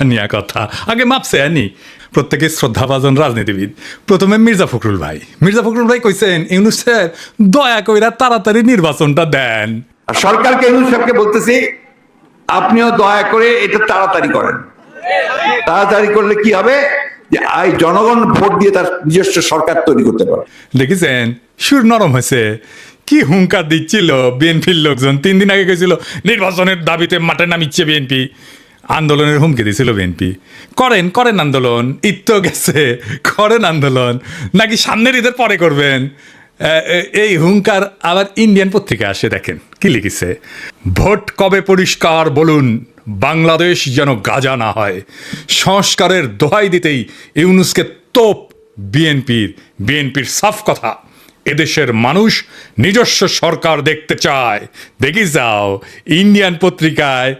কথা নিয়ে কথা। আগে মাপছে আনি। প্রত্যেকে শ্রদ্ধাভাজন রাজনীতিবিদ। প্রথমে মির্জা ফখরুল ভাই। মির্জা ফখরুল ভাই কইছেন ইউনুস স্যার দয়া কইরা তাড়াতাড়ি নির্বাচনটা দেন। সরকারকে ইউনুস সাহেবকে বলতেছি আপনিও দয়া করে এটা তাড়াতাড়ি করেন। তাড়াতাড়ি করলে কি হবে? যে এই জনগণ ভোট দিয়ে তার নিজস্ব সরকার তৈরি করতে পারে দেখেছেন? সুর নরম হয়েছে। কি হুঙ্কার দিচ্ছিল। বিএনপির লোকজন তিন দিন আগে গেছিল নির্বাচনের দাবিতে মাঠে নামিচ্ছে বিএনপি। আন্দোলনের হুমকি দিয়েছিল বিএনপি। করেন করেন আন্দোলন তো গেছে, করেন আন্দোলন। নাকি সামনের ঈদের পরে করবেন? এই হুঙ্কার আবার ইন্ডিয়ান পত্রিকা আসে, দেখেন, কি লিখেছে? ভোট কবে পরিষ্কার বলুন, বাংলাদেশ যেন গাজা না হয়। সংস্কারের দোহাই দিতেই ইউনুসকে তোপ বিএনপির বিএনপির সাফ কথা। এদেশের মানুষ নিজস্ব সরকার দেখতে চায়। দেখি যাও, ইন্ডিয়ান পত্রিকায়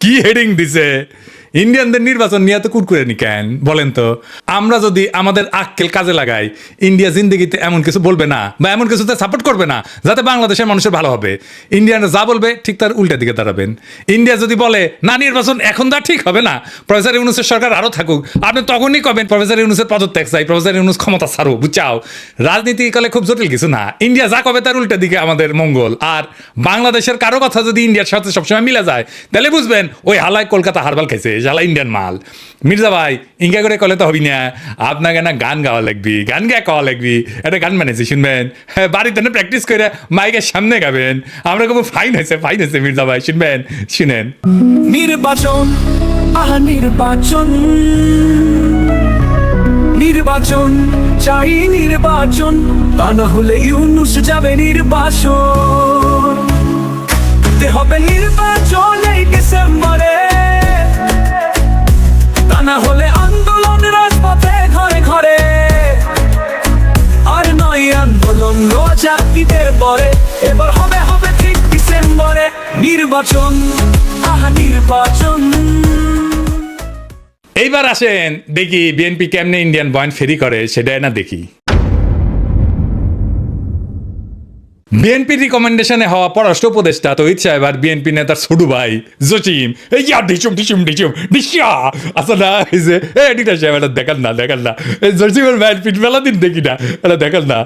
কি হেডিং দিছে? ইন্ডিয়ানদের নির্বাচন নিয়ে তো কুরকুরে নি কেন? বলেন তো। আমরা যদি আমাদের আক্কেল কাজে লাগাই, ইন্ডিয়া জিন্দগিতে এমন কিছু বলবে না বা এমন কিছুতে সাপোর্ট করবে না, যাতে বাংলাদেশের মানুষের ভালো হবে। ইন্ডিয়ানরা যা বলবে, ঠিক তার উল্টা দিকে দাঁড়াবেন। ইন্ডিয়া যদি বলে, না, নির্বাচন এখন তা ঠিক হবে না প্রফেসর ইউনুসের সরকার আরও থাকুক। আপনি তখনই কবেন প্রফেসর ইউনুসের পদত্যাগ চাই প্রফেসর ইউনুস ক্ষমতা ছাড়ো বুঝাও রাজনীতি কালে খুব জটিল কিছু না। ইন্ডিয়া যা কবে তার উল্টা দিকে আমাদের মঙ্গল। আর বাংলাদেশের কারও কথা যদি ইন্ডিয়ার সাথে সবসময় মিলে যায়, তাহলে বুঝবেন, ওই হালায় কলকাতা হারবাল খাইছে। শালা ইন্ডিয়ান মাল। মির্জা ভাই ইঙ্গা করে কলে তো হবি না। আপনাকে না গান গাওয়া লাগবি, গান গা গাওয়া লাগবি। একটা গান বানিয়েছি শুনবেন? হ্যাঁ বাড়িতে না প্র্যাকটিস করে মাইকের সামনে গাবেন। আমরা খুব ফাইন হয়েছে ফাইন হয়েছে, মির্জা ভাই, শুনবেন? শুনেন। নির্বাচন, আহা নির্বাচন। নির্বাচন, চাই নির্বাচন, তা না হলে ইউনুস যাবে নির্বাচন হবে নির্বাচন, এই ডিসেম্বরে না হলে আন্দোলন রাজপথে ঘরে ঘরে। আর নয় আন্দোলন রোজা ঈদের পরে। এবার হবে হবে ঠিক ডিসেম্বরে নির্বাচন। আহা, নির্বাচন। এইবার আসেন, দেখি বিএনপি কেমনে ইন্ডিয়ান পয়েন্ট ফেরি করে, সেটাই না দেখি। বিএনপি রিকমেন্ডেশনে হওয়া পররাষ্ট্র উপদেষ্টা তো সাহেব আর বিএনপি নেতার ছোটু ভাই জসিম, এই ইয়া ডিচুম ডিচুম ডিচুম ডিসিয়া। আসলে না, এই যে এ এডিটার সাহেব, এটা দেখান না দেখান না। এই জসিমের ভাইয়ের পিঠ মেলা দিন দেখি না, এটা দেখান না।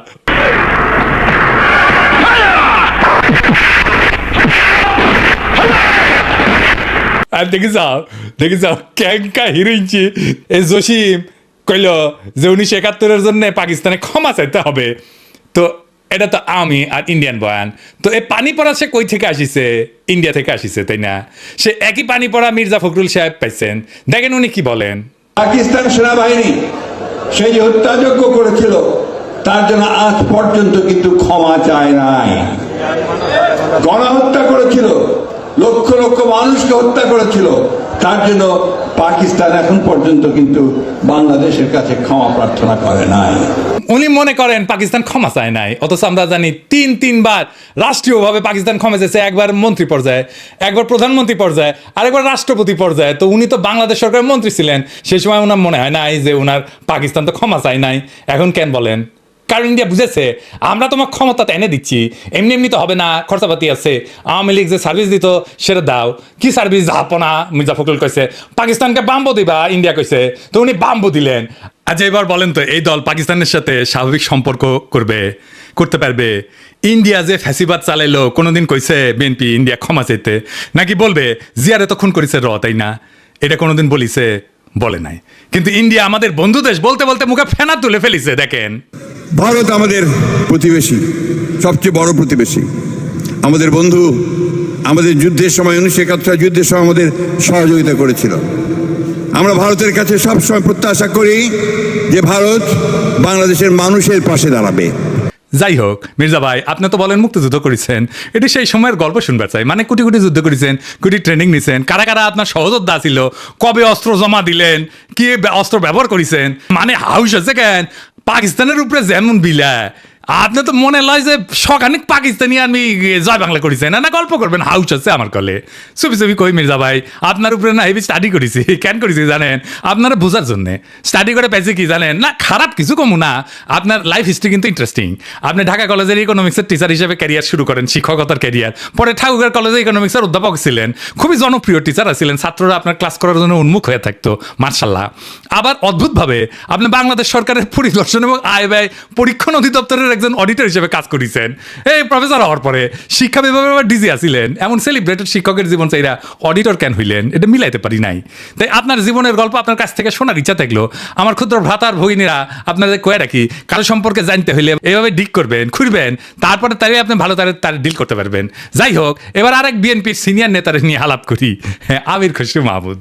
আর দেখি যাও দেখি যাও ক্যাঙ্কা হিরোইনছি এই জসিম কইল যে উনিশশো একাত্তরের জন্য পাকিস্তানে ক্ষমা চাইতে হবে। তো এটা তো আমি আর ইন্ডিয়ান বয়ান। তো এই পানি পড়া সে কই থেকে আসিছে? ইন্ডিয়া থেকে আসিছে, তাই না? সে একই পানি পড়া মির্জা ফখরুল সাহেব পাইছেন। দেখেন উনি কি বলেন। পাকিস্তান সেনাবাহিনী সেই যে হত্যাযজ্ঞ করেছিল, তার জন্য আজ পর্যন্ত কিন্তু ক্ষমা চায় নাই। গণহত্যা করেছিল, লক্ষ লক্ষ মানুষকে হত্যা করেছিল। তার জন্য পাকিস্তান এখন পর্যন্ত কিন্তু বাংলাদেশের কাছে ক্ষমা প্রার্থনা করে নাই। উনি মনে করেন পাকিস্তান ক্ষমা চায় নাই। অথচ আমরা জানি তিন, তিনবার রাষ্ট্রীয়ভাবে পাকিস্তান ক্ষমা চেয়েছে, একবার মন্ত্রী পর্যায়ে, একবার প্রধানমন্ত্রী পর্যায়ে, আরেকবার রাষ্ট্রপতি পর্যায়ে। তো উনি তো বাংলাদেশ সরকারের মন্ত্রী ছিলেন। সেই সময় ওনার মনে হয় নাই যে ওনার পাকিস্তান তো ক্ষমা চায় নাই। এখন কেন বলেন? কারণ ইন্ডিয়া বুঝেছে, আমরা তোমার ক্ষমতা এনে দিচ্ছি। এমনি এমনি তো হবে না, খরচাপাতি আছে, আওয়ামী লীগ যে সার্ভিস দিত, সেটা দাও। কি সার্ভিস যাপনা মির্জা ফখরুল কইছে, পাকিস্তানকে বাম্বো দিবা ইন্ডিয়া কইছে। তো উনি বাম্বো দিলেন। আজ এবার বলেন তো, এই দল পাকিস্তানের সাথে স্বাভাবিক সম্পর্ক করবে, করতে পারবে? ইন্ডিয়া যে ফ্যাসিবাদ চালাইলো, কোনোদিন কইছে বিএনপি ইন্ডিয়া ক্ষমা চাইতে? নাকি বলবে, জিয়ারে তো খুন করেছে, র, তাই না? এটা কোনোদিন বলিছে? বলে নাই। কিন্তু ইন্ডিয়া আমাদের বন্ধু দেশ বলতে বলতে মুখে ফেনা তুলে ফেলিছে, দেখেন। ভারত আমাদের প্রতিবেশী, সবচেয়ে বড় প্রতিবেশী। আমাদের বন্ধু আমাদের যুদ্ধের সময় উনিশশো একাত্তর যুদ্ধের সময় আমাদের সহযোগিতা করেছিল। আমরা ভারতের কাছে সবসময় প্রত্যাশা করি যে ভারত বাংলাদেশের মানুষের পাশে দাঁড়াবে। যাই হোক, মির্জা ভাই, আপনি তো বলেন মুক্ত যুদ্ধ করেছেন। এটি সেই সময়ের গল্প শুনবার চাই। মানে কোটি কোটি যুদ্ধ করেছেন, কোটি ট্রেনিং নিছেন। কারা কারা আপনার সহযোদ্ধা ছিল? কবে অস্ত্র জমা দিলেন? কি অস্ত্র ব্যবহার করেছেন? মানে হাউস আছে কেন? পাকিস্তানের উপরে যেমন বিলা আপনি তো মনে লয় যে সখানিক পাকিস্তানি আমি জয় বাংলা করেছেন না না, গল্প করবেন, হাউস আছে আমার কলে। ছবি ছবি কই মির্জা ভাই? আপনার উপরে না হেভি স্টাডি করেছি। কেন করেছি জানেন? আপনারা বোঝার জন্য। স্টাডি করে পেয়েছি কি জানেন? না, খারাপ কিছু কমু না। আপনার লাইফ হিস্ট্রি কিন্তু ইন্টারেস্টিং আপনি ঢাকা কলেজের ইকোনমিক্সের টিচার হিসেবে ক্যারিয়ার শুরু করেন, শিক্ষকতার ক্যারিয়ার পরে ঠাকুরগাঁও কলেজে ইকোনমিক্সের অধ্যাপক ছিলেন। খুবই জনপ্রিয় টিচার ছিলেন ছাত্ররা আপনার ক্লাস করার জন্য উন্মুখ হয়ে থাকতো, মার্শাল্লাহ। আবার অদ্ভুতভাবে, আপনি বাংলাদেশ সরকারের পরিদর্শন এবং আয় ব্যয় পরীক্ষণ অধিদপ্তরের একজন অডিটর হিসেবে কাজ করেছেন। এই প্রফেসর হওয়ার পরে শিক্ষা বিভাগে আবার ডিজি আসিলেন এমন সেলিব্রেটেড শিক্ষকের জীবন চাইরা অডিটর কেন হইলেন? এটা মিলাইতে পারি নাই। তাই আপনার জীবনের গল্প আপনার কাছ থেকে শোনার ইচ্ছা থাকল। আমার ক্ষুদ্র ভ্রাতার ভগিনীরা আপনাদের কয়ে রাখি কারও সম্পর্কে জানতে হইলে এভাবে ডিক করবেন, খুঁড়বেন, তারপরে তারে আপনি ভালো তারে তার ডিল করতে পারবেন। যাই হোক, এবার আরেক বিএনপির সিনিয়র নেতার নিয়ে আলাপ করি। হ্যাঁ আমির খুশি মাহমুদ।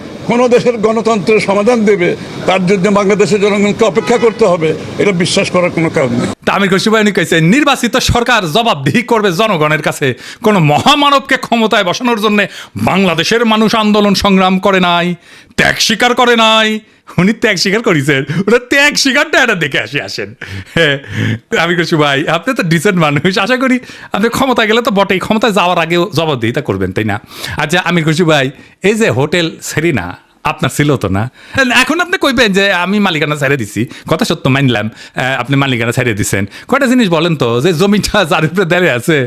কোনো দেশের গণতন্ত্রের সমাধান দেবে, তার জন্য বাংলাদেশের জনগণকে অপেক্ষা করতে হবে, এটা বিশ্বাস করার কোনো কারণ নেই। ভাই নির্বাচিত সরকার জবাবদিহি করবে জনগণের কাছে। কোন মহামানবকে ক্ষমতায় বসানোর জন্য বাংলাদেশের মানুষ আন্দোলন সংগ্রাম করে নাই, ত্যাগ স্বীকার করে নাই উনি ত্যাগ স্বীকার করেছেন। ওটা ত্যাগ স্বীকারটা এটা দেখে আসি, আসেন। হ্যাঁ আমি করছি ভাই, আপনি তো ডিসেন্ট মানুষ। আশা করি আপনি ক্ষমতা গেলে তো বটেই। ক্ষমতায় যাওয়ার আগেও জবাবদিহিতা করবেন, তাই না? আচ্ছা আমি করছি ভাই, এই যে হোটেল সেরিনা আপনার ছিল তো না? এখন আপনি কইবেন যে আমি মালিকানা ছেড়ে দিছি। কথা সত্য মানলাম। আপনি মালিকানা ছেড়ে দিছেন। কয়টা জিনিস বলেন তো? যে জমিটা যার উপরে দাঁড়িয়ে আছে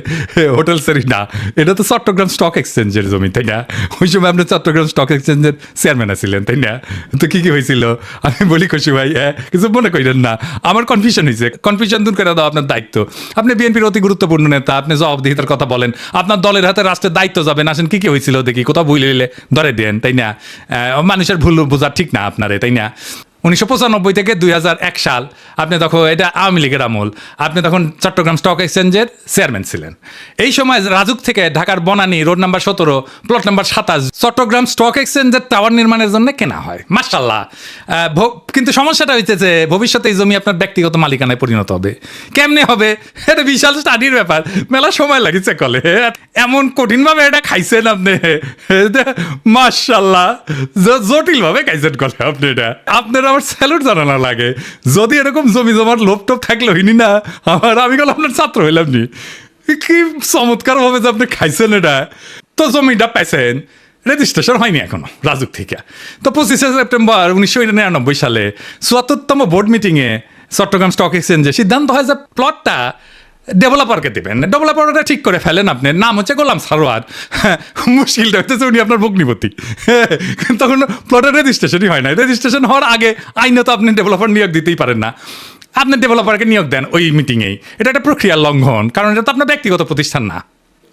হোটেল সেরিনা এটা তো চট্টগ্রাম স্টক এক্সচেঞ্জের জমি, তাই না? ওই সময় আপনি চট্টগ্রাম স্টক এক্সচেঞ্জের চেয়ারম্যান আছিলেন, তাই না? তো কি কি হয়েছিল? আমি বলি, খুশি ভাই হ্যাঁ কিছু মনে করেন না। আমার কনফিউশন হয়েছে কনফিউশন দূর করে দাও আপনার দায়িত্ব। আপনি বিএনপির অতি গুরুত্বপূর্ণ নেতা, আপনি জবাবদিহিতার কথা বলেন। আপনার দলের হাতে রাষ্ট্রের দায়িত্ব যাবেন আসেন, কি কি হয়েছিল দেখি, কোথাও নিলে ধরে দেন, তাই না? মানুষের ভুল বোঝা ঠিক না আপনারে তাই না? উনিশশো পঁচানব্বই থেকে দুই সাল আপনি তখন এটা আওয়ামী লীগের আমল। আপনি তখন চট্টগ্রাম স্টক এক্সচেঞ্জের চেয়ারম্যান ছিলেন। এই সময় রাজুক থেকে ঢাকার বনানী রোড নাম্বার সতেরো, প্লট নাম্বার সাতাশ, চট্টগ্রাম স্টক এক্সচেঞ্জের টাওয়ার নির্মাণের জন্য কেনা হয়। মার্শাল্লাহ কিন্তু সমস্যাটা হইতে যে ভবিষ্যতে এই জমি আপনার ব্যক্তিগত মালিকানায় পরিণত হবে। কেমনে হবে? এটা বিশাল স্টাডির ব্যাপার। মেলা সময় লাগিছে কলে। এমন কঠিনভাবে এটা খাইছেন আপনি। মার্শাল্লাহ জটিল ভাবে খাইছেন কলে আপনি এটা। আপনার আমার স্যালুট জানানো লাগে। যদি এরকম জমি জমার লোভ টোপ থাকলে হইনি না, আমার আমি গেল আপনার ছাত্র হইলাম নি। কি চমৎকার ভাবে যে আপনি খাইছেন এটা। তো জমিটা পাইছেন। রেজিস্ট্রেশন হয়নি এখনও, রাজুক থেকে। তো পঁচিশে সেপ্টেম্বর উনিশশো নিরানব্বই সালে চুয়াত্তরতম বোর্ড মিটিংয়ে চট্টগ্রাম স্টক এক্সচেঞ্জে সিদ্ধান্ত হয় যে প্লটটা ডেভেলপারকে দেবেন। ডেভেলপারটা ঠিক করে ফেলেন আপনি। নাম হচ্ছে গোলাম সারোয়ার। মুশকিল মুশকিলটা হচ্ছে উনি আপনার ভগ্নিপতি। তখন প্লটের রেজিস্ট্রেশনই হয় না রেজিস্ট্রেশন হওয়ার আগে আইনে তো আপনি ডেভেলপার নিয়োগ দিতেই পারেন না। আপনি ডেভেলপারকে নিয়োগ দেন ওই মিটিংয়েই এটা একটা প্রক্রিয়া লঙ্ঘন, কারণ এটা তো আপনার ব্যক্তিগত প্রতিষ্ঠান না।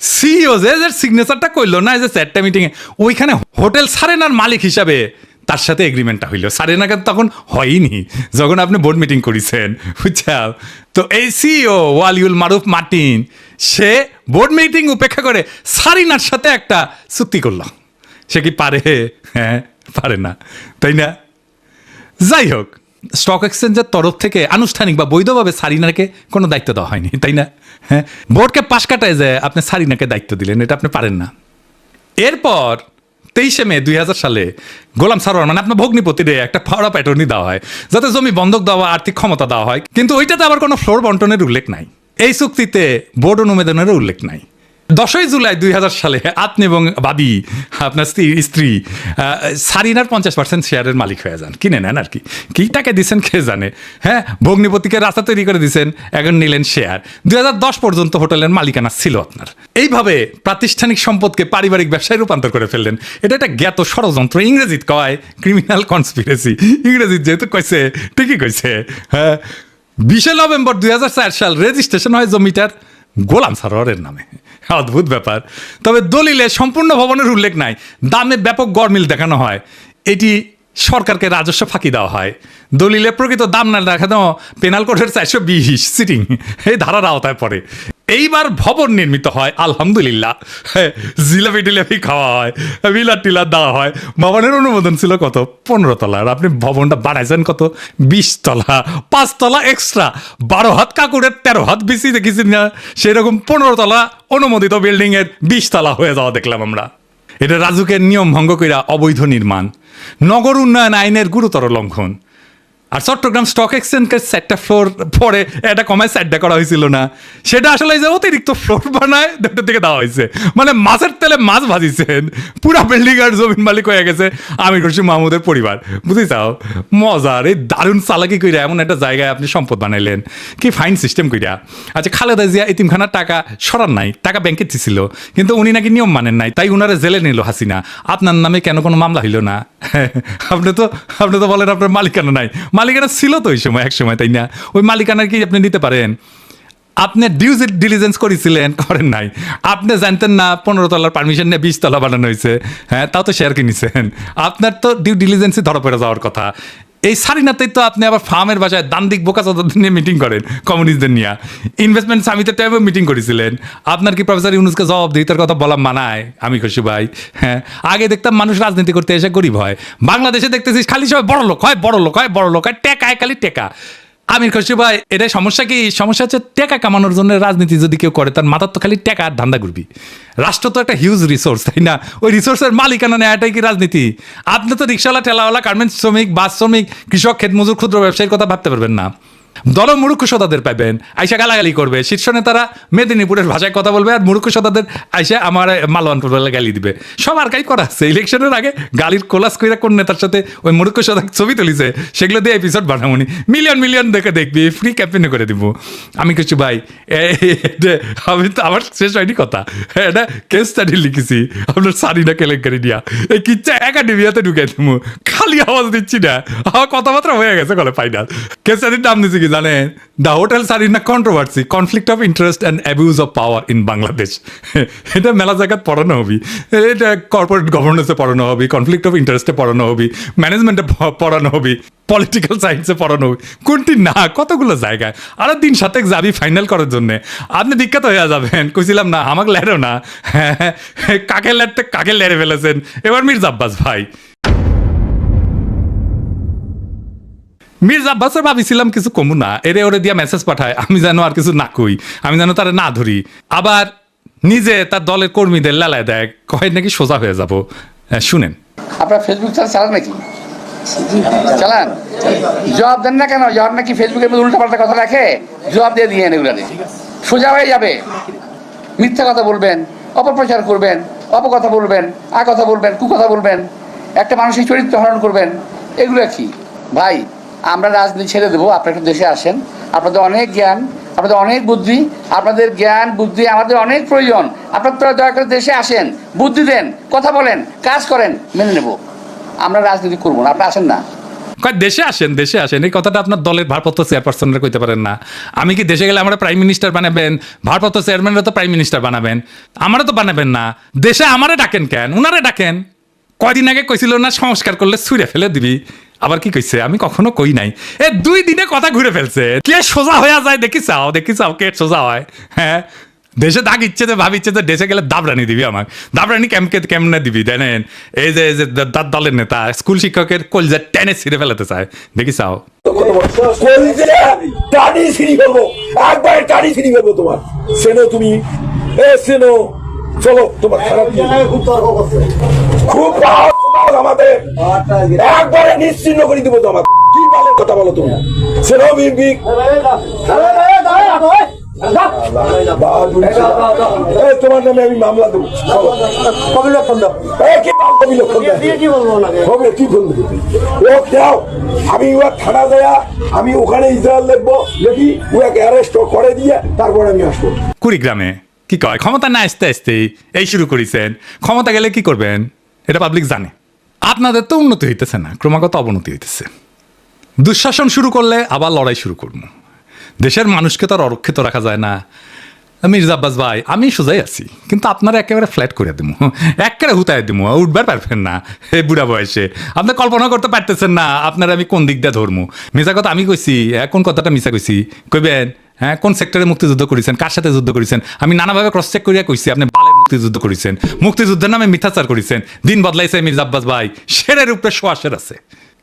সিইও যে যে সিগনেচারটা করল না যে চারটা মিটিংয়ে ওইখানে হোটেল সারেনার মালিক হিসাবে তার সাথে এগ্রিমেন্টটা হইল। সারিনাকে তখন হয়নি, যখন আপনি বোর্ড মিটিং করেছেন, বুঝছাও? তো এই সিও ওয়ালিউল মারুফ মার্টিন, সে বোর্ড মিটিং উপেক্ষা করে সারিনার সাথে একটা চুক্তি করল। সে কি পারে? হ্যাঁ পারে না। তাই না? যাই হোক স্টক এক্সচেঞ্জের তরফ থেকে আনুষ্ঠানিক বা বৈধভাবে সারিনাকে কোনো দায়িত্ব দেওয়া হয়নি, তাই না? হ্যাঁ? বোর্ডকে পাশ কাটায় যে আপনি সারিনাকে দায়িত্ব দিলেন, এটা আপনি পারেন না। এরপর তেইশে মে দুই হাজার সালে গোলাম সারোয়ার মানে আপনার ভগ্নিপতিরে একটা ফাওড়া প্যাটর্নি দেওয়া হয়, যাতে জমি বন্ধক দেওয়া, আর্থিক ক্ষমতা দেওয়া হয়। কিন্তু ওইটাতে আবার কোনো ফ্লোর বন্টনের উল্লেখ নাই। এই চুক্তিতে বোর্ড অনুমোদনেরও উল্লেখ নাই। দশই জুলাই দুই হাজার সালে আপনি এবং বাবি, আপনার স্ত্রী স্ত্রী সারিনার পঞ্চাশ পার্সেন্ট শেয়ারের মালিক হয়ে যান। কিনে নেন আর কি। কি টাকা দিচ্ছেন কে জানে? হ্যাঁ ভগ্নিপতিকে রাস্তা তৈরি করে দিচ্ছেন এখন নিলেন শেয়ার দুই হাজার দশ পর্যন্ত হোটেলের মালিকানা ছিল আপনার। এইভাবে প্রাতিষ্ঠানিক সম্পদকে পারিবারিক ব্যবসায় রূপান্তর করে ফেললেন। এটা একটা জ্ঞাত ষড়যন্ত্র, ইংরেজিত কয় ক্রিমিনাল কনস্পিরেসি ইংরেজিত যেহেতু কইছে, ঠিকই কইছে হ্যাঁ। বিশে নভেম্বর দুই হাজার চার সাল রেজিস্ট্রেশন হয় জমিটার গোলাম সারোয়ারের নামে। অদ্ভুত ব্যাপার। তবে দলিলে সম্পূর্ণ ভবনের উল্লেখ নাই। দামে ব্যাপক গরমিল দেখানো হয়। এটি সরকারকে রাজস্ব ফাঁকি দেওয়া হয়। দলিলে প্রকৃত দাম না দেখানো পেনাল কোডের চারশো বিশ সিটিং এই ধারার আওতায় পড়ে। এইবার ভবন নির্মিত হয় আলহামদুলিল্লাহ। হ্যাঁ, জিলাপি টিলাপি খাওয়া হয় বিলার টিলার দেওয়া হয়। ভবনের অনুমোদন ছিল কত? পনেরো তলার আপনি ভবনটা বাড়াইছেন কত? বিশ তলা। পাঁচ তলা এক্সট্রা বারো হাত কাকুরের তেরো হাত বেশি দেখেছি না। সেরকম পনেরো তলা অনুমোদিত বিল্ডিং এর বিশ তলা হয়ে যাওয়া দেখলাম আমরা। এটা রাজুকের নিয়ম ভঙ্গ কইরা অবৈধ নির্মাণ। নগর উন্নয়ন আইনের গুরুতর লঙ্ঘন। আর চট্টগ্রাম স্টক এক্সচেঞ্জের চারটা ফ্লোর পরে এটা কমায় চারটা করা হয়েছিল না। সেটা আসলে যে অতিরিক্ত ফ্লোর বানায় দুটো থেকে দেওয়া হয়েছে। মানে মাছের তেলে মাছ ভাজিছেন, পুরা বিল্ডিং আর জমিন মালিক হয়ে গেছে, আমির খুশি মাহমুদের পরিবার। বুঝি চাও মজার, এই দারুণ চালাকি কইরা এমন একটা জায়গায় আপনি সম্পদ বানাইলেন। কি ফাইন সিস্টেম কইরা। আচ্ছা খালেদা জিয়া এতিমখানার টাকা সরার নাই, টাকা ব্যাংকে ছিল কিন্তু উনি নাকি নিয়ম মানেন নাই, তাই উনারে জেলে নিল হাসিনা। আপনার নামে কেন কোনো মামলা হইল না? আপনি তো আপনি তো বলেন আপনার মালিকানা নাই। মালিকানা ছিল তো ওই সময়, এক সময়, তাই না? ওই মালিকানা কি আপনি নিতে পারেন? আপনি ডিউ ডিলিজেন্স করেছিলেন? করেন নাই। আপনি জানতেন না, পনেরো তলার পারমিশন নিয়ে বিশ তলা বানানো হয়েছে। হ্যাঁ তাও তো শেয়ার কিনেছেন। আপনার তো ডিউ ডিলিজেন্সই ধরা পড়ে যাওয়ার কথা। এই সারিনাতেই তো আপনি আবার ফার্মের বাসায় দান্দিক বোকা নিয়ে মিটিং করেন কমিউনিস্টদের নিয়ে। ইনভেস্টমেন্ট সামিতে টাইমে মিটিং করেছিলেন। আপনার কি প্রফেসর ইউনুসকে জবাবদিহিতার কথা বলা মানায়, আমি খুশি ভাই। হ্যাঁ আগে দেখতাম মানুষ রাজনীতি করতে এসে গরিব হয়। বাংলাদেশে দেখতেছিস, খালি সবাই বড় লোক হয় বড় লোক হয় বড় লোক হয় টেকায়, খালি টেকা। আমির খসরু ভাই, এটাই সমস্যা কি? সমস্যা হচ্ছে টাকা কামানোর জন্য রাজনীতি যদি কেউ করে, তার মাথার তো খালি টাকা আর ধান্দা ঘুরবি। রাষ্ট্র তো একটা হিউজ রিসোর্স তাই না? ওই রিসোর্সের মালিকানা নেওয়াটাই কি রাজনীতি? আপনি তো রিক্সাওয়ালা, ঠেলাওয়ালা গার্মেন্টস শ্রমিক বাস শ্রমিক, কৃষক, ক্ষেত মজুর, ক্ষুদ্র ব্যবসায়ীর কথা ভাবতে পারবেন না। দল মূর্খ সদাদের পাবেন আইসা গালাগালি করবে। শীর্ষ নেতারা মেদিনীপুরের ভাষায় কথা বলবে আর মূর্খ সদাদের আইসা আমার মালওয়ানপুর বলে গালি দিবে। সব আর কাই করা আছে? ইলেকশনের আগে গালির কোলাস কইরা কোন নেতার সাথে ওই মূর্খ সদা ছবি তুলিছে, সেগুলো দিয়ে এপিসোড বানামনি মিলিয়ন মিলিয়ন দেখে দেখবি ফ্রি ক্যাম্পেইন করে দিব। আমি কিছু ভাই আমি তো, আমার শেষ হয়নি কথা। এটা কেস স্টাডি লিখেছি। আপনার সারিনা কেলেঙ্কারি দিয়া এই কিচ্ছা একাডেমিয়াতে ঢুকে দিব খালি আওয়াজ দিচ্ছি না। আমার কথাবার্তা হয়ে গেছে কলে ফাইনাল কেস স্টাডির নাম দিচ্ছি কি জানেন the hotel Sarina controversy conflict of interest and abuse of power in Bangladesh এটা মেলা জায়গায় পড়ানো হবি। এটা কর্পোরেট গভর্নেন্সে পড়ানো হবি কনফ্লিক্ট অফ ইন্টারেস্টে পড়ানো হবি ম্যানেজমেন্টে পড়ানো হবি পলিটিক্যাল সায়েন্সে পড়ানো হবি। কোনটি না, কতগুলো জায়গায়। আরও দিন সাথে যাবি ফাইনাল করার জন্য। আপনি বিখ্যাত হয়ে যাবেন। কইছিলাম না, আমাকে লেরো না। হ্যাঁ কাকে লেরতে কাকে লেরে ফেলেছেন? এবার মির্জা আব্বাস ভাই। মির্জা আব্বাসের ভাবিছিলাম কিছু কমু না এরে ওরে দিয়া মেসেজ পাঠায় আমি যেন আর কিছু না কই আমি যেন তারা না ধরি। আবার নিজে তার দলের কর্মীদের লালায় দেয় কয় নাকি সোজা হয়ে যাব। হ্যাঁ, শুনেন। আপনার ফেসবুক চালান চালান নাকি? চালান? জবাব দেন না কেন? জবাব নাকি ফেসবুকের মধ্যে উল্টা পাল্টা কথা রাখে জবাব দিয়ে দিয়ে এগুলো সোজা হয়ে যাবে। মিথ্যা কথা বলবেন অপপ্রচার করবেন অপকথা বলবেন আ কথা বলবেন কুকথা বলবেন একটা মানুষের চরিত্র হরণ করবেন এগুলো কি? ভাই আমরা রাজনীতি ছেড়ে দেবো, আপনারা একটু দেশে আসেন। আপনাদের অনেক জ্ঞান, আপনাদের অনেক বুদ্ধি, আপনাদের জ্ঞান, বুদ্ধি আমাদের অনেক প্রয়োজন। আপনারা দয়া করে দেশে আসেন, বুদ্ধি দেন, কথা বলেন, কাজ করেন, মেনে নেব। আমরা রাজনীতি করব না আপনি আসেন না। দেশে আসেন দেশে আসেন, এই কথাটা আপনার দলের ভারপ্রাপ্ত চেয়ারপারসনরা কইতে পারেন না। আমি কি দেশে গেলে আমরা প্রাইম মিনিস্টার বানাবেন? ভারপ্রাপ্ত চেয়ারম্যানরা তো প্রাইম মিনিস্টার বানাবেন। আমারও তো বানাবেন না। দেশে আমারে ডাকেন কেন? উনারে ডাকেন। কয়দিন আগে কইছিল না, সংস্কার করলে ছুঁড়ে ফেলে দিবি। আবার কি কইছে আমি কখনো কই নাই এ দুই দিনে কথা ঘুরে ফেলছে কে সোজা হয়ে যায় দেখি চাও দেখি চাও কে সোজা হয় হ্যাঁ দেশে দাগ ইচ্ছে যে ভাবিচ্ছে যে দেশে গেলে দাবরানি দিবি আমার দাবরানি কেমকে কেমনে দিবি জানেন এই যে এই যে দাঁত দলের নেতা স্কুল শিক্ষকের কলজা টেনে ছিঁড়ে ফেলাতে চায় দেখি চাও একবারে টানি ফেলব তোমার সেনো তুমি এ সেনো চলো, তোমার খারাপ? খুব আমাদের। একবারে নিশ্চিন্ন করে দিব তোমার কি বলে কথা বলো তুমি? বিগ তোমার নামে আমি মামলা দেবো। আমি ও থানা দেয়া, আমি ওখানে ইসরায়েল লিখব লিখি ওকে অ্যারেস্ট করে দিয়ে তারপরে আমি আসব। কুড়িগ্রামে কি কয়? ক্ষমতা না আসতে আসতেই এই শুরু করেছেন। ক্ষমতা গেলে কি করবেন? এটা পাবলিক জানে। আপনাদের তো উন্নতি হইতেছে না, ক্রমাগত অবনতি হইতেছে। দুঃশাসন শুরু করলে আবার লড়াই শুরু করব। দেশের মানুষকে তো আর অরক্ষিত রাখা যায় না। মির্জা আব্বাস ভাই, আমি সোজাই আছি, কিন্তু আপনারা একেবারে ফ্ল্যাট করে দেবো একেবারে হুতায় দেবো উঠবার পারবেন না। এই বুড়া বয়সে, আপনি কল্পনা করতে পারতেছেন না আপনারা আমি কোন দিক দিয়ে ধরবো মিশা কথা আমি কইছি কোন কথাটা মিশা কইছি। কইবেন হ্যাঁ কোন সেক্টরে মুক্তিযুদ্ধ করেছেন? কার সাথে যুদ্ধ করেছেন? আমি নানাভাবে ক্রস চেক করিয়া কইছি, আপনি বালের মুক্তিযুদ্ধ করেছেন। মুক্তিযুদ্ধের নামে মিথ্যাচার করেছেন। দিন বদলাইছে মির্জা আব্বাস ভাই। সেরের উপরে সোয়াশের আছে।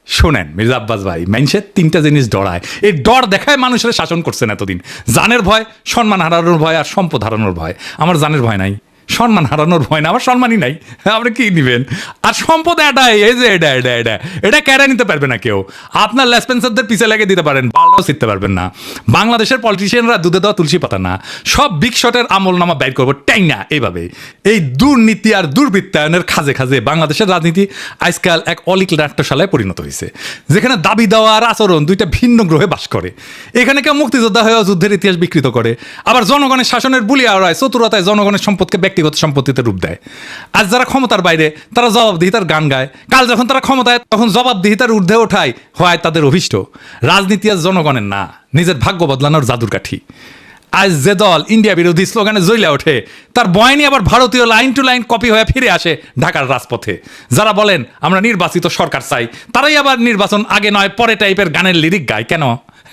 শোনেন, মির্জা আব্বাস ভাই, মানুষের তিনটা জিনিস ডরায়। এই ডর দেখায় মানুষের শাসন করছেন এতদিন। জানের ভয়, সম্মান হারানোর ভয় আর সম্পদ হারানোর ভয়। আমার জানের ভয় নাই। সম্মান হারানোর ভয় না, আমার সম্মানই নাই। আপনি কি নিবেন? আর সম্পদ এটাই, এই যে এটা এটা এটা এটা কেড়ে নিতে পারবে না কেউ। আপনার লেসপেন্সারদের পিছে লেগে দিতে পারেন বাল্লাও শিখতে পারবেন না। বাংলাদেশের পলিটিশিয়ানরা দুধে দেওয়া তুলসী পাতা না। সব বিগ শটের আমল নামা ব্যয় করব, টাই না, এইভাবে। এই দুর্নীতি আর দুর্বৃত্তায়নের খাজে খাজে বাংলাদেশের রাজনীতি আজকাল এক অলিক নাট্যশালায় পরিণত হয়েছে। যেখানে দাবি দেওয়া আর আচরণ দুইটা ভিন্ন গ্রহে বাস করে। এখানে কেউ মুক্তিযোদ্ধা হয়েও যুদ্ধের ইতিহাস বিকৃত করে। আবার জনগণের শাসনের বুলি আড়ায় চতুরতায় জনগণের সম্পদকে ব্যক্তিগত সম্পত্তিতে রূপ দেয়। আজ যারা ক্ষমতার বাইরে, তারা জবাবদিহিতার গান গায়। কাল যখন তারা ক্ষমতায়, তখন জবাবদিহিতার ঊর্ধ্বে ওঠায়, হয় তাদের অভিষ্ট। রাজনীতি আজ জনগণের না, নিজের ভাগ্য বদলানোর জাদুর কাঠি। আজ যে দল ইন্ডিয়া বিরোধী স্লোগানে জ্বলে ওঠে, তার বয়ানি আবার ভারতীয় লাইন টু লাইন কপি হয়ে ফিরে আসে ঢাকার রাজপথে। যারা বলেন, আমরা নির্বাচিত সরকার চাই, তারাই আবার নির্বাচন আগে নয়, পরে টাইপের গানের লিরিক গায়। কেন?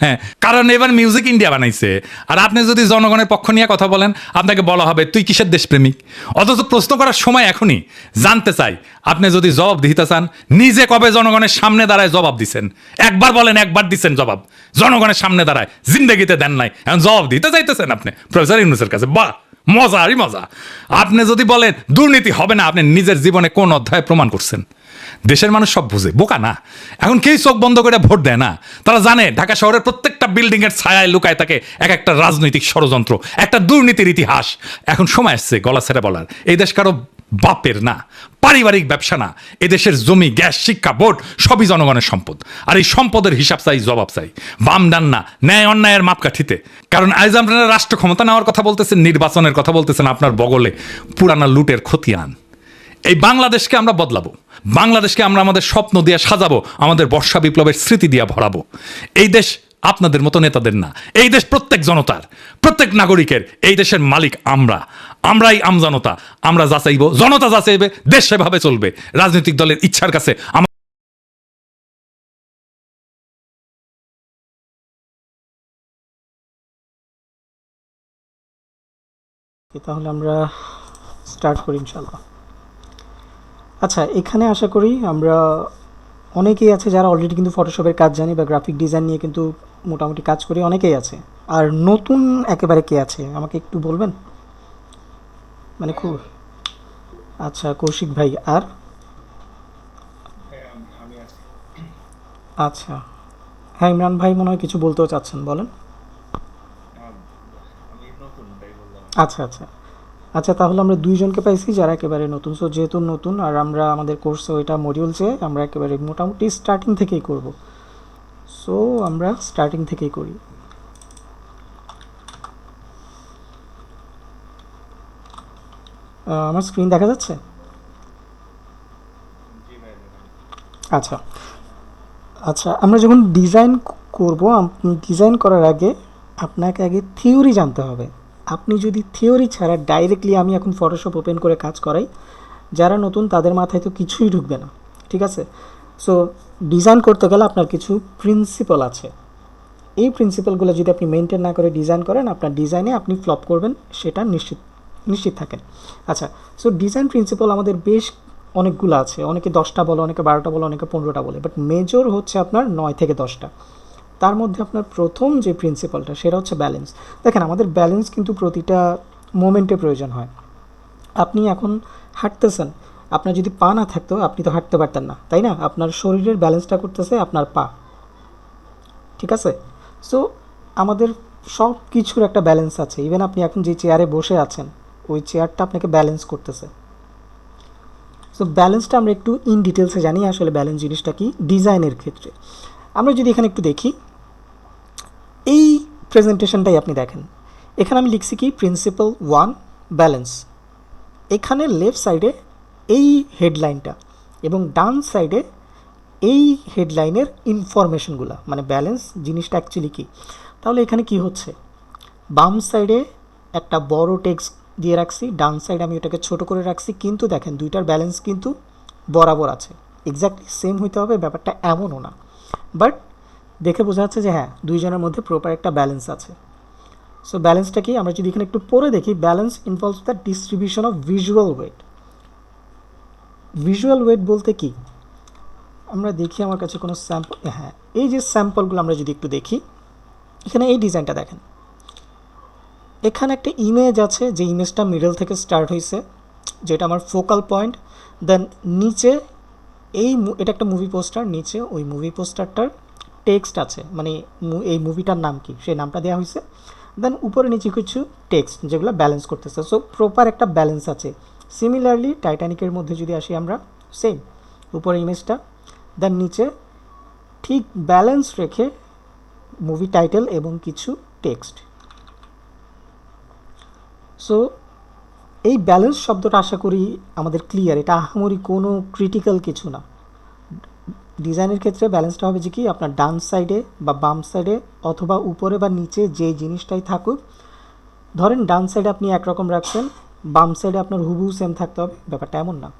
হ্যাঁ কারণ এবার মিউজিক ইন্ডিয়া বানাইছে। আর আপনি যদি জনগণের পক্ষ নিয়ে কথা বলেন, আপনাকে বলা হবে, তুই কিসের দেশপ্রেমিক? অথচ প্রশ্ন করার সময় এখনই জানতে চাই, আপনি যদি জবাব দিতে চান, নিজে কবে জনগণের সামনে দাঁড়ায় জবাব দিছেন? একবার বলেন, একবার দিচ্ছেন জবাব। জনগণের সামনে দাঁড়ায়, জিন্দগিতে দেন নাই। এখন জবাব দিতে চাইতেছেন আপনি, প্রফেসর ইউনুসের কাছে। বাহ, মজারই মজা। আপনি যদি বলেন, দুর্নীতি হবে না আপনি নিজের জীবনে কোন অধ্যায় প্রমাণ করছেন? দেশের মানুষ সব বুঝে, বোকা না। এখন কেউ চোখ বন্ধ করে ভোট দেয় না। তারা জানে ঢাকা শহরের প্রত্যেকটা বিল্ডিং এর ছায়ায় লুকায় থাকে এক একটা রাজনৈতিক ষড়যন্ত্র, একটা দুর্নীতির ইতিহাস। এখন সময় আসছে গলা ছেড়ে বলার। এই দেশ কারও বাপের না, পারিবারিক ব্যবসা না। এদেশের জমি, গ্যাস, শিক্ষা, বোর্ড, সবই জনগণের সম্পদ। আর এই সম্পদের হিসাব চাই, জবাব চাই। বাম ডান না, ন্যায় অন্যায়ের মাপকাঠিতে। কারণ আজ রাষ্ট্র ক্ষমতা নেওয়ার কথা বলতেছেন, নির্বাচনের কথা বলতেছেন আপনার বগলে পুরানা লুটের খতিয়ান। এই বাংলাদেশকে আমরা বদলাবো। বাংলাদেশকে আমরা আমাদের স্বপ্ন দিয়ে সাজাবো, আমাদের বর্ষা বিপ্লবের স্মৃতি দিয়ে ভরাবো। এই দেশ আপনাদের মতো নেতাদের না। এই দেশ প্রত্যেক জনতার, প্রত্যেক নাগরিকের, এই দেশের মালিক আমরা। আমরাই আমজনতা আমরা যাচাইব জনতা যাচাইবে দেশ সেভাবে চলবে। রাজনৈতিক দলের ইচ্ছার কাছে তাহলে আমরা স্টার্ট করি ইনশাল্লাহ আচ্ছা এখানে আশা করি আমরা অনেকেই আছে যারা অলরেডি কিন্তু ফটোশপের কাজ জানি বা গ্রাফিক ডিজাইন নিয়ে কিন্তু মোটামুটি কাজ করি অনেকেই আছে। আর নতুন একেবারে কে আছে? আমাকে একটু বলবেন? মানে খুব আচ্ছা কৌশিক ভাই আর? আচ্ছা। হ্যাঁ ইমরান ভাই মনে হয় কিছু বলতেও চাচ্ছেন বলেন। আচ্ছা আচ্ছা। আচ্ছা তাহলে আমরা দুইজনকে পাইছি যারা একেবারে নতুন। সো যেহেতু নতুন, আর আমরা আমাদের কোর্সে ওইটা মডিউল চেয়ে আমরা একেবারে মোটামুটি স্টার্টিং থেকেই করব। সো আমরা স্টার্টিং থেকেই করি। আমার স্ক্রিন দেখা যাচ্ছে? আচ্ছা। আচ্ছা আমরা যখন ডিজাইন করব ডিজাইন করার আগে আপনাকে আগে থিওরি জানতে হবে। আপনি যদি থিওরি ছাড়া ডাইরেক্টলি আমি এখন ফটোশপ ওপেন করে কাজ করাই, যারা নতুন তাদের মাথায় তো কিছুই ঢুকবে না, ঠিক আছে? সো ডিজাইন করতে গেলে আপনার কিছু প্রিন্সিপাল আছে। এই প্রিন্সিপালগুলো যদি আপনি মেনটেন না করে ডিজাইন করেন, আপনার ডিজাইনে আপনি ফ্লপ করবেন, সেটা নিশ্চিত নিশ্চিত থাকেন। আচ্ছা সো ডিজাইন প্রিন্সিপাল আমাদের বেশ অনেকগুলো আছে। অনেকে দশটা বলে, অনেকে বারোটা বলে, অনেকে পনেরোটা বলে বাট মেজর হচ্ছে আপনার নয় থেকে দশটা। তার মধ্যে আপনার প্রথম যে প্রিন্সিপালটা সেটা হচ্ছে ব্যালেন্স দেখেন, আমাদের ব্যালেন্স কিন্তু প্রতিটা মোমেন্টে প্রয়োজন হয়। আপনি এখন হাঁটতেছেন, আপনার যদি পা না থাকতো, আপনি তো হাঁটতে পারতেন না, তাই না? আপনার শরীরের ব্যালেন্সটা করতেছে আপনার পা। ঠিক আছে? সো আমাদের সব কিছুর একটা ব্যালেন্স আছে। ইভেন আপনি এখন যে চেয়ারে বসে আছেন, ওই চেয়ারটা আপনাকে ব্যালেন্স করতেছে। সো ব্যালেন্সটা আমরা একটু ইন ডিটেলসে জানি আসলে ব্যালেন্স জিনিসটা কি ডিজাইনের ক্ষেত্রে। আমরা যদি এখানে একটু দেখি এই প্রেজেন্টেশনটাই আপনি দেখেন। এখানে আমি লিখছি কি? প্রিন্সিপাল ওয়ান ব্যালেন্স এখানে লেফট সাইডে এই হেডলাইনটা এবং ডান সাইডে এই হেডলাইনের ইনফরমেশনগুলো মানে ব্যালেন্স জিনিসটা অ্যাকচুয়ালি কী? তাহলে এখানে কি হচ্ছে? বাম সাইডে একটা বড় টেক্সট দিয়ে রাখছি, ডান সাইডে আমি ওটাকে ছোট করে রাখছি, কিন্তু দেখেন দুইটার ব্যালেন্স কিন্তু বরাবর আছে। এক্স্যাক্টলি সেম হইতে হবে, ব্যাপারটা এমনও না। বাট দেখে বোঝা যাচ্ছে যে হ্যাঁ দুইজনের মধ্যে প্রপার একটা ব্যালেন্স আছে। সো ব্যালেন্সটা কি? আমরা যদি এখানে একটু পরে দেখি balance involves the distribution of visual weight visual weight বলতে কি? আমরা দেখি আমার কাছে কোনো স্যাম্পল হ্যাঁ এই যে স্যাম্পলগুলো আমরা যদি একটু দেখি, এখানে এই ডিজাইনটা দেখেন। এখানে একটা ইমেজ আছে, যে ইমেজটা মিডল থেকে স্টার্ট হয়েছে যেটা আমার ফোকাল পয়েন্ট দেন নিচে এই এটা একটা মুভি পোস্টার নিচে ওই মুভি পোস্টারটার টেক্সট আছে মানে এই মুভিটার নাম কি, সেই নামটা দেওয়া হয়েছে দেন উপরে নিচে কিছু টেক্সট যেগুলো ব্যালেন্স করতেছে। সো প্রপার একটা ব্যালেন্স আছে। সিমিলারলি টাইটানিকের মধ্যে যদি আসি আমরা সেম উপরে ইমেজটা দেন নিচে ঠিক ব্যালেন্স রেখে মুভি টাইটেল এবং কিছু টেক্সট সো এই ব্যালেন্স শব্দটা আশা করি আমাদের ক্লিয়ার এটা আহামরি কোনো ক্রিটিক্যাল কিছু না। ডিজাইনের ক্ষেত্রে ব্যালেন্সটা হবে যে কি আপনার ডান সাইডে বা বাম সাইডে অথবা উপরে বা নিচে যে জিনিসটাই থাকুক। ধরেন ডান সাইডে আপনি একরকম রাখছেন, বাম সাইডে আপনার হুবহু সেম থাকতে হবে, ব্যাপারটা এমন না।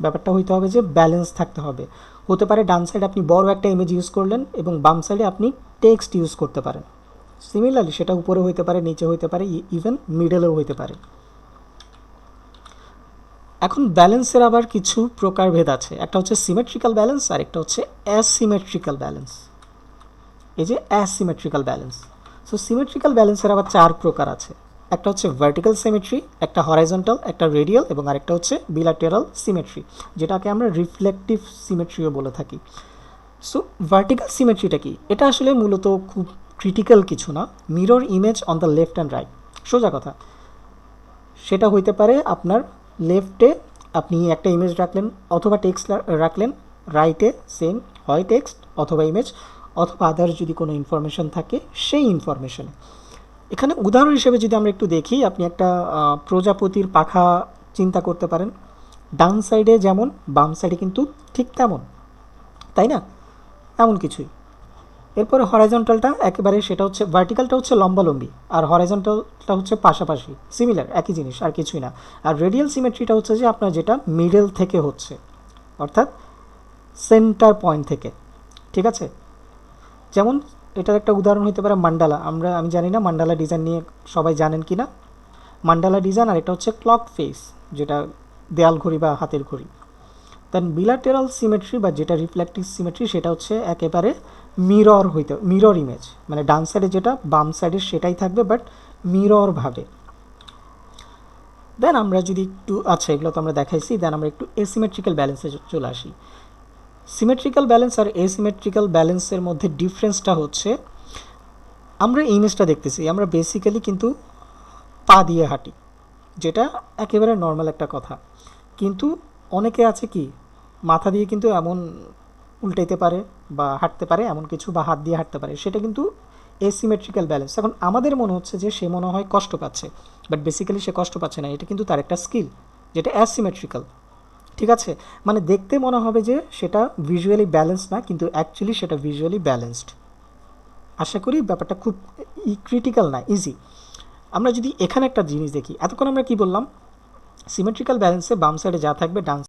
ব্যাপারটা হইতে হবে যে ব্যালেন্স থাকতে হবে। হতে পারে ডান সাইডে আপনি বড় একটা ইমেজ ইউজ করলেন এবং বাম সাইডে আপনি টেক্সট ইউজ করতে পারেন। সিমিলারলি সেটা উপরে হইতে পারে, নিচে হইতে পারে ইভেন মিডলেও হইতে পারে। এখন ব্যালেন্সের আবার কিছু প্রকারভেদ আছে। একটা হচ্ছে সিমেট্রিক্যাল ব্যালেন্স, আর একটা হচ্ছে অ্যাসিমেট্রিক্যাল ব্যালেন্স। এই যে অ্যাসিমেট্রিক্যাল ব্যালেন্স। সো সিমেট্রিক্যাল ব্যালেন্সের আবার চার প্রকার আছে। একটা হচ্ছে ভার্টিক্যাল সিমেট্রি একটা হরাইজন্টাল একটা রেডিয়াল এবং আরেকটা হচ্ছে বিলাটেরাল সিমেট্রি যেটাকে আমরা রিফ্লেকটিভ সিমেট্রিও বলে থাকি। সো ভার্টিক্যাল সিমেট্রিটা কি? এটা আসলে মূলত খুব ক্রিটিক্যাল কিছু না। Mirror image on the left and right সোজা কথা। সেটা হইতে পারে আপনার লেফটে আপনি একটা ইমেজ রাখলেন অথবা টেক্সট রাখলেন রাইটে সেম হয় টেক্সট অথবা ইমেজ অথবা আদার যদি কোনো ইনফরমেশন থাকে, সেই ইনফরমেশনে এখানে উদাহরণ হিসেবে যদি আমরা একটু দেখি, আপনি একটা প্রজাপতির পাখা চিন্তা করতে পারেন। ডান সাইডে যেমন, বাম সাইডে কিন্তু ঠিক তেমন। তাই না? এমন কিছুই। এরপরে হরাইজন্টালটা একেবারে সেটা হচ্ছে ভার্টিক্যালটা হচ্ছে লম্বালম্বি আর হরাইজন্টালটা হচ্ছে পাশাপাশি। সিমিলার একই জিনিস, আর কিছুই না। আর রেডিয়াল সিমেট্রিটা হচ্ছে যে আপনার যেটা মিডল থেকে হচ্ছে, অর্থাৎ সেন্টার পয়েন্ট থেকে, ঠিক আছে? যেমন এটার একটা উদাহরণ হতে পারে মান্ডালা আমরা, আমি জানি না মান্ডালা ডিজাইন নিয়ে সবাই জানেন কি না? মান্ডালা ডিজাইন আর এটা হচ্ছে ক্লক ফেস যেটা দেয়াল ঘড়ি বা হাতের ঘড়ি। দেন বিলাটেরাল সিমেট্রি বা যেটা রিফ্লেক্টিভ সিমেট্রি সেটা হচ্ছে একেবারে মিরর হইতে মিরর ইমেজ মানে ডান সাইডে যেটা, বাম সাইডে সেটাই থাকবে বাট মিররভাবে দেন আমরা যদি একটু আচ্ছা এগুলো তো আমরা দেখাইছি দেন আমরা একটু এসিমেট্রিক্যাল ব্যালেন্সে চলে আসি। সিমেট্রিক্যাল ব্যালেন্স আর এসিমেট্রিক্যাল ব্যালেন্সের মধ্যে ডিফারেন্সটা হচ্ছে, আমরা ইমেজটা দেখতেছি, আমরা বেসিক্যালি কিন্তু পা দিয়ে হাঁটি, যেটা একেবারে নর্মাল একটা কথা। কিন্তু অনেকে আছে কি, মাথা দিয়ে কিন্তু এমন উল্টাইতে পারে বা হাঁটতে পারে, এমন কিছু বা হাত দিয়ে হাঁটতে পারে, সেটা কিন্তু এসিমেট্রিক্যাল ব্যালেন্স এখন আমাদের মনে হচ্ছে যে সে মনে হয় কষ্ট পাচ্ছে বাট বেসিক্যালি সে কষ্ট পাচ্ছে না, এটা কিন্তু তার একটা স্কিল যেটা অ্যাসিমেট্রিক্যাল ঠিক আছে? মানে দেখতে মনে হবে যে সেটা ভিজুয়ালি ব্যালেন্স না, কিন্তু অ্যাকচুয়ালি সেটা ভিজুয়ালি ব্যালেন্সড আশা করি ব্যাপারটা খুব ই ক্রিটিক্যাল না ইজি আমরা যদি এখানে একটা জিনিস দেখি, এতক্ষণ আমরা কি বললাম? সিমেট্রিক্যাল ব্যালেন্সে বাম সাইডে যা থাকবে, ডান